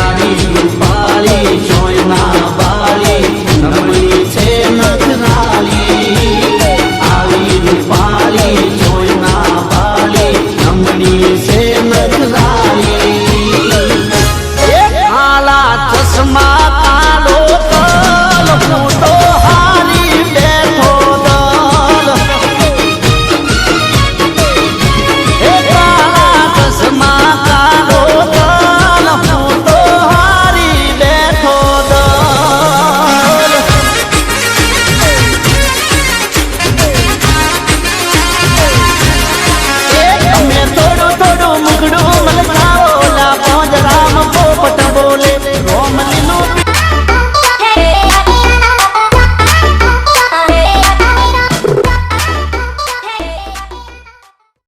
আমি